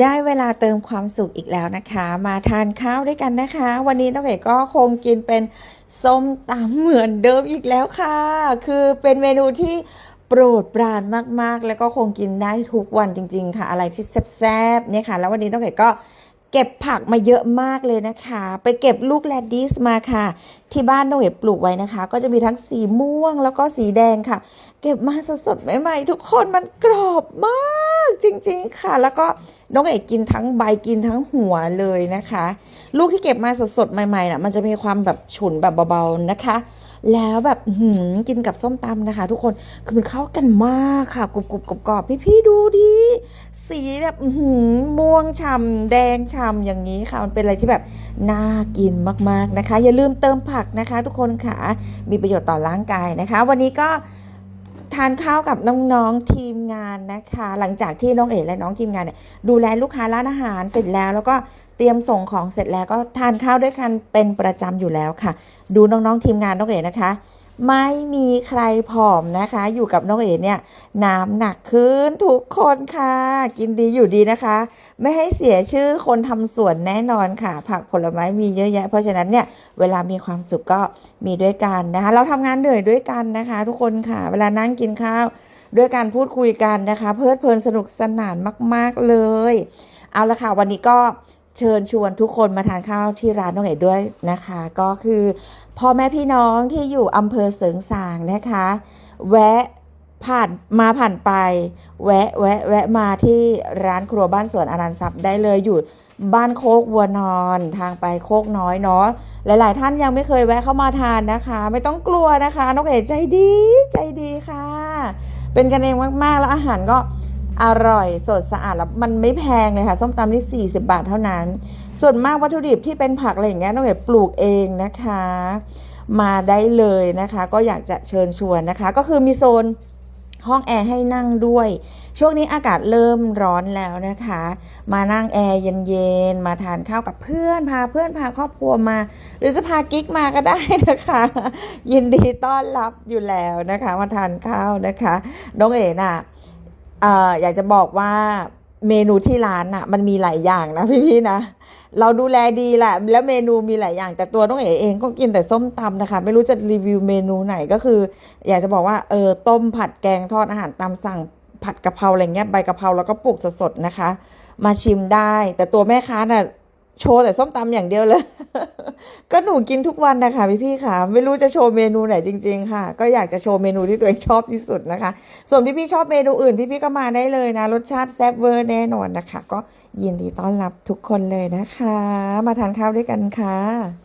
ได้เวลาเติมความสุขอีกแล้วนะคะ มาทานข้าวด้วยกันนะคะ วันนี้น้องเอ๋ก็คงกินเป็นส้มตำเหมือนเดิมอีกแล้วค่ะ คือเป็นเมนูที่โปรดปรานมากๆ แล้วก็คงกินได้ทุกวันจริง ๆ ค่ะ อะไรที่แซ่บๆเนี่ยค่ะ แล้ววันนี้น้องเอ๋ก็เก็บผักมาเยอะมากเลยนะคะ ไปเก็บลูกแรดดิสมาค่ะ ที่บ้านน้องเอ๋ปลูกไว้นะคะ ก็จะมีทั้งสีม่วงแล้วก็สีแดงค่ะ เก็บมาสดๆใหม่ๆทุกคนมันกรอบมาก จริง ๆ ค่ะ แล้วก็น้องเอกกินทั้งใบกินทั้งหัวเลยนะคะ ลูกที่เก็บมาสดๆ ใหม่ๆน่ะ มันจะมีความแบบฉุนแบบเบาๆนะคะ แล้วแบบหือกินกับส้มตำนะคะ ทุกคนคือมันเข้ากันมากค่ะกรุบกรุบกรอบกรอบพี่ๆดูดิสีแบบหือม่วงฉ่ำแดงฉ่ำอย่างนี้ค่ะ มันเป็นอะไรที่แบบน่ากินมากๆนะคะ อย่าลืมเติมผักนะคะ ทุกคนค่ะมีประโยชน์ต่อร่างกายนะคะ วันนี้ก็ ทานข้าวกับน้องๆทีมงานนะคะ หลังจากที่น้องเอ๋และน้องทีมงานเนี่ยดูแลลูกค้าร้านอาหารเสร็จแล้ว แล้วก็เตรียมส่งของเสร็จแล้วก็ทานข้าวด้วยกันเป็นประจำอยู่แล้วค่ะ ดูน้องๆทีมงานน้องเอ๋นะคะ ไม่มีใครผอมนะคะ อยู่กับน้องเอ๋เนี่ย น้ำหนักขึ้นทุกคนค่ะ กินดีอยู่ดีนะคะ ไม่ให้เสียชื่อคนทำสวนแน่นอนค่ะ ผักผลไม้มีเยอะแยะ เพราะฉะนั้นเนี่ยเวลามีความสุขก็มีด้วยกันนะคะ เราทำงานเหนื่อยด้วยกันนะคะ ทุกคนค่ะ เวลานั่งกินข้าว ด้วยการพูดคุยกันนะคะ เพลิดเพลินสนุกสนานมาก ๆเลย เอาละค่ะวันนี้ก็ เชิญชวนทุกคนมาทานข้าวที่ร้านน้องเอ๋ด้วยนะคะ ก็คือพ่อแม่พี่น้องที่อยู่อำเภอเสริงสางนะคะ แวะผ่านมาผ่านไป แวะแวะแวะมาที่ร้านครัวบ้านสวนอนันต์ทรัพย์ได้เลยอยู่บ้านโคกวัวนอนทางไปโคกน้อยเนาะหลาย ๆ ท่านยังไม่เคยแวะเข้ามาทานนะคะ ไม่ต้องกลัวนะคะน้องเอ๋ใจดีใจดีค่ะ เป็นกันเองมาก ๆ แล้วอาหารก็ อร่อยสดสะอาดแล้วมันไม่แพงเลยค่ะ ส้มตำที่40 บาทเท่านั้น ส่วนมากวัตถุดิบที่เป็นผักอะไรอย่างเงี้ยน้องเอ๋ปลูกเองนะคะ มาได้เลยนะคะ ก็อยากจะเชิญชวนนะคะ ก็คือมีโซนห้องแอร์ให้นั่งด้วย ช่วงนี้อากาศเริ่มร้อนแล้วนะคะ มานั่งแอร์เย็นๆ มาทานข้าวกับเพื่อน พาเพื่อนพาครอบครัวมา หรือจะพากิ๊กมาก็ได้นะคะ ยินดีต้อนรับอยู่แล้วนะคะ มาทานข้าวนะคะ น้องเอ๋น่ะ อออยากจะบอกว่าเมนูที่ร้านน่ะมันมีหลายอย่างนะพี่ๆนะ เราดูแลดีแหละ แล้วเมนูมีหลายอย่าง แต่ตัวน้องเอ๋เองก็กินแต่ส้มตำนะคะ ไม่รู้จะรีวิวเมนูไหนก็คือ อยากจะบอกว่าเออต้มผัดแกงทอดอาหารตามสั่งผัดกะเพราอะไรเงี้ยใบกะเพราแล้วก็ปลูกสดๆนะคะ มาชิมได้ แต่ตัวแม่ค้าน่ะ โชว์แต่ส้มตำอย่างเดียวเลย ก็หนูกินทุกวันนะคะพี่พี่ค่ะ ไม่รู้จะโชว์เมนูไหนจริง ๆ ค่ะ ก็อยากจะโชว์เมนูที่ตัวเองชอบที่สุดนะคะ ส่วนพี่พี่ชอบเมนูอื่นพี่พี่ก็มาได้เลยนะ รสชาติแซ่บเวอร์แน่นอนนะคะ ก็ยินดีต้อนรับทุกคนเลยนะคะ มาทานข้าวด้วยกันค่ะ